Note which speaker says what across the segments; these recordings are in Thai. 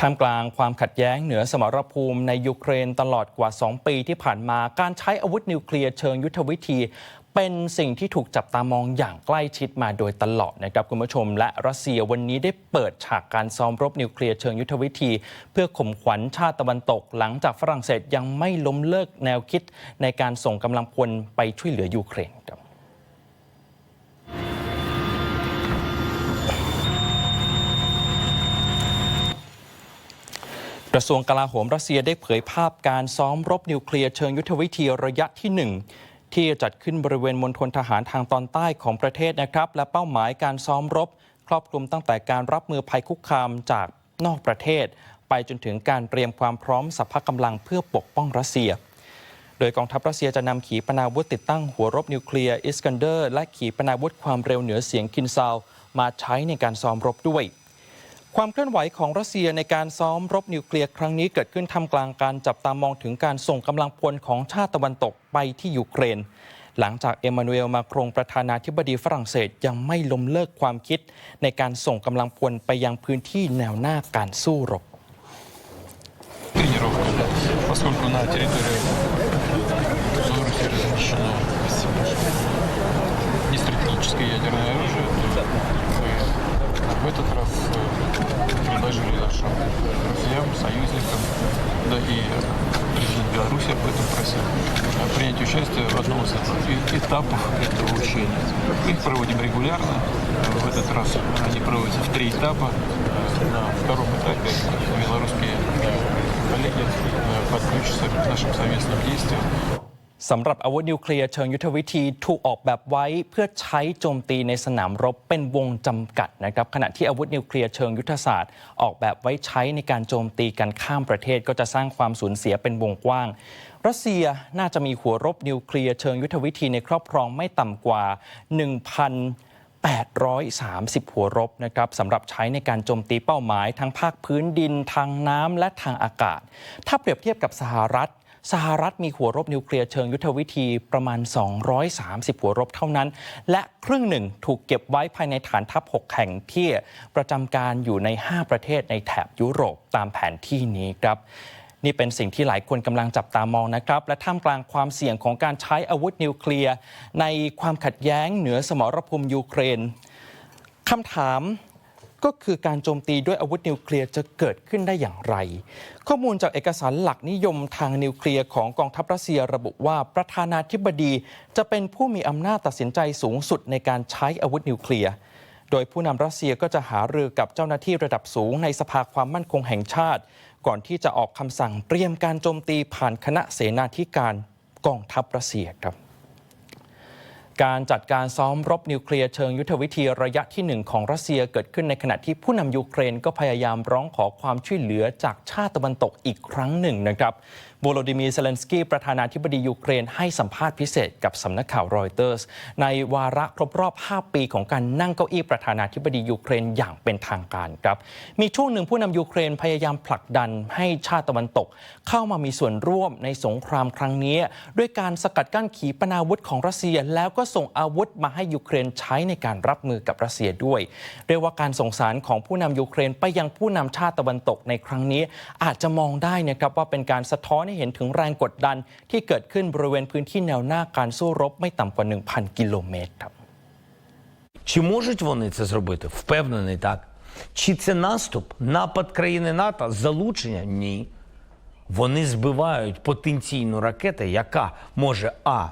Speaker 1: ท่ามกลางความขัดแย้งเหนือสมรภูมิในยูเครนตลอดกว่า 2 ปีที่ผ่านมาการใช้อาวุธนิวเคลียร์เชิงยุทธวิธี เป็นสิ่งที่ถูกจับตามองอย่างใกล้ชิดมาโดยตลอดนะครับคุณผู้ชม และรัสเซียวันนี้ได้เปิดฉากการซ้อมรบนิวเคลียร์เชิงยุทธวิธี เพื่อข่มขวัญชาติตะวันตก หลังจากฝรั่งเศสยังไม่ล้มเลิกแนวคิด ในการส่งกำลังพลไปช่วยเหลือยูเครนครับ ระทรวงกลาโหมรัสเซียได้เผยภาพการซ้อมรบนิวเคลียร์เชิงยุทธวิธีระยะที่ 1 ที่จัดขึ้นบริเวณมณฑลทหารทางตอนใต้ของประเทศนะครับ และเป้าหมายการซ้อมรบ ครอบคลุมตั้งแต่การรับมือภัยคุกคามจากนอกประเทศ ไปจนถึงการเตรียมความพร้อมสัพพะกำลังเพื่อปกป้องรัสเซีย โดยกองทัพรัสเซียจะนำขีปนาวุธติดตั้งหัวรบนิวเคลียร์อิสกันเดอร์ และขีปนาวุธความเร็วเหนือเสียงคินซาวมาใช้ในการซ้อมรบด้วย ความเคลื่อนไหวของรัสเซียในการซ้อมรบนิวเคลียร์ครั้งนี้เกิดขึ้นท่ามกลางการจับตามองถึงการส่งกำลังพลของชาติตะวันตกไปที่ยูเครน หลังจากเอมมานูเอลมาครงประธานาธิบดีฝรั่งเศสยังไม่ล้มเลิกความคิด ในการส่งกำลังพลไปยังพื้นที่แนวหน้าการสู้รบ
Speaker 2: тренировка, поскольку на территории Беларуси размещено нестратегическое ядерное оружие, то мы в этот раз э, предложили нашим друзьям, союзникам, да и президент Беларуси об этом просил, э, принять участие в одном из этапов этого учения. Мы их проводим регулярно. Э, В этот раз они проводятся в три этапа. На втором этапе белорусские коллеги подключатся к нашим совместным действиям.
Speaker 1: สำหรับอาวุธนิวเคลียร์เชิงยุทธวิธีถูกออกแบบไว้เพื่อใช้โจมตีในสนามรบเป็นวงจำกัดนะครับขณะที่อาวุธนิวเคลียร์เชิงยุทธศาสตร์ ออกแบบไว้ใช้ในการโจมตีกันข้ามประเทศก็จะสร้างความสูญเสียเป็นวงกว้าง รัสเซียน่าจะมีหัวรบนิวเคลียร์เชิงยุทธวิธีในครอบครองไม่ต่ำกว่า 1,000 830 หัวรบนะครับสำหรับใช้ในการโจมตีเป้าหมาย ทั้งภาคพื้นดินทางน้ำและทางอากาศ ถ้าเปรียบเทียบกับสหรัฐ สหรัฐมีหัวรบนิวเคลียร์เชิงยุทธวิธีประมาณ 230 หัวรบเท่านั้น และครึ่งหนึ่งถูกเก็บไว้ภายในฐานทัพ 6 แห่งที่ประจำการอยู่ใน 5 ประเทศในแถบยุโรปตามแผนที่นี้ครับนี่เป็นสิ่งที่หลายคนกำลังจับตามองนะครับ และท่ามกลางความเสี่ยงของการใช้อาวุธนิวเคลียร์ ในความขัดแย้งเหนือสมรภูมิยูเครนคำถาม ก็คือการโจมตีด้วยอาวุธนิวเคลียร์จะเกิดขึ้นได้อย่างไร ข้อมูลจากเอกสารหลักนิยมทางนิวเคลียร์ของกองทัพรัสเซียระบุว่าประธานาธิบดีจะเป็นผู้มีอำนาจตัดสินใจสูงสุดในการใช้อาวุธนิวเคลียร์โดยผู้นำรัสเซียก็จะหารือกับเจ้าหน้าที่ระดับสูงในสภาความมั่นคงแห่งชาติ ก่อนที่จะออกคำสั่งเตรียมการโจมตีผ่านคณะเสนาธิการกองทัพรัสเซียครับ การจัดการซ้อมรบนิวเคลียร์เชิงยุทธวิธีระยะที่ 1 ของรัสเซียเกิดขึ้นในขณะที่ผู้นำยูเครนก็พยายามร้องขอความช่วยเหลือจากชาติตะวันตกอีกครั้งหนึ่งนะครับ วโลดิมีร์เซเลนสกี้ประธานาธิบดียูเครนให้สัมภาษณ์พิเศษกับสำนักข่าวรอยเตอร์ส ในวาระครบรอบ 5 ปีของการนั่งเก้าอี้ประธานาธิบดียูเครนอย่างเป็นทางการครับ มีช่วงหนึ่งผู้นำยูเครนพยายามผลักดันให้ชาติตะวันตก เข้ามามีส่วนร่วมในสงครามครั้งนี้ ด้วยการสกัดกั้นขีปนาวุธของรัสเซีย แล้วก็ส่งอาวุธมาให้ยูเครนใช้ในการรับมือกับรัสเซียด้วย เรียกว่าการส่งสารของผู้นำยูเครนไปยังผู้นำชาติตะวันตกในครั้งนี้ อาจจะมองได้นะครับว่าเป็นการสะท้อนให้เห็นถึงแรงกดดัน ที่เกิดขึ้นบริเวณพื้นที่แนวหน้าการสู้รบไม่ต่ำกว่า 1,000 กิโลเมตรครับ
Speaker 3: Чи можуть вони це зробити? Впевнений, так. Чи це наступ, напад країни НАТО, залучення? Ні. Вони збивають потенційну ракету, яка може А.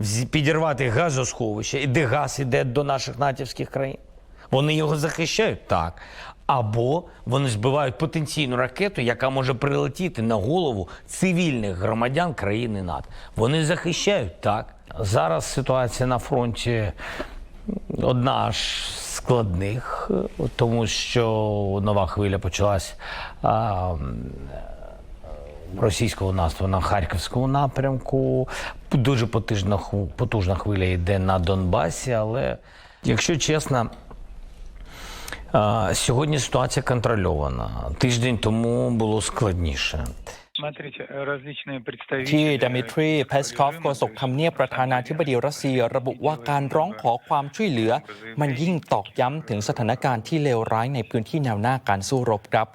Speaker 3: взі- Підірвати газосховище, і де газ іде до наших натівських країн. Вони його захищають так. Або вони збивають потенційну ракету, яка може прилетіти на голову цивільних громадян країни НАТО. Вони захищають так. Зараз ситуація на фронті одна з складних, е, тому що нова хвиля почалась а, російського наступу на харківському напрямку. Дуже потужна, потужна хвиля йде на Донбасі, але якщо чесно. а, Сьогодні ситуація контрольована. Тиждень тому було складніше.
Speaker 4: Смотрите, различные
Speaker 1: ที่
Speaker 4: представители...
Speaker 1: ดมิทรีเพสคอฟโฆษกทำเนียบประธานาธิบดีรัสเซีย ระบุว่าการร้องขอความช่วยเหลือ มันยิ่งตอกย้ำถึงสถานการณ์ที่เลวร้ายในพื้นที่แนวหน้าการสู้รบครับ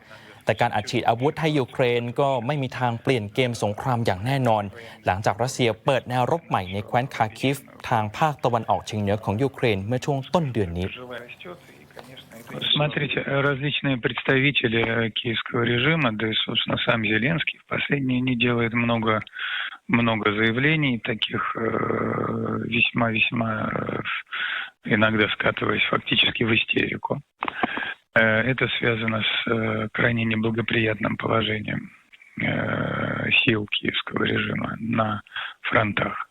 Speaker 1: แต่การอัดฉีดอาวุธให้ยูเครนก็ไม่มีทางเปลี่ยนเกมสงครามอย่างแน่นอน หลังจากรัสเซียเปิดแนวรบใหม่ในแคว้นคาคิฟ ทางภาคตะวันออกเฉียงเหนือของยูเครนเมื่อช่วงต้นเดือนนี้
Speaker 4: Смотрите, различные представители э, киевского режима, да и, собственно, сам Зеленский в последние дни делает много, много заявлений, таких э, весьма-весьма, э, иногда скатываясь фактически в истерику. Э, Это связано с э, крайне неблагоприятным положением э, сил киевского режима на фронтах.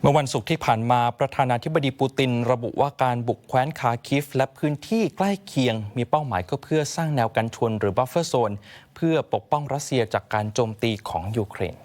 Speaker 1: เมื่อวันศุกร์ที่ผ่านมาประธานาธิบดีปูติน ระบุว่าการบุกแคว้นคาคิฟ และพื้นที่ใกล้เคียง มีเป้าหมายก็เพื่อสร้างแนวกันชนหรือบัฟเฟอร์โซน เพื่อปกป้องรัสเซียจากการโจมตีของยูเครน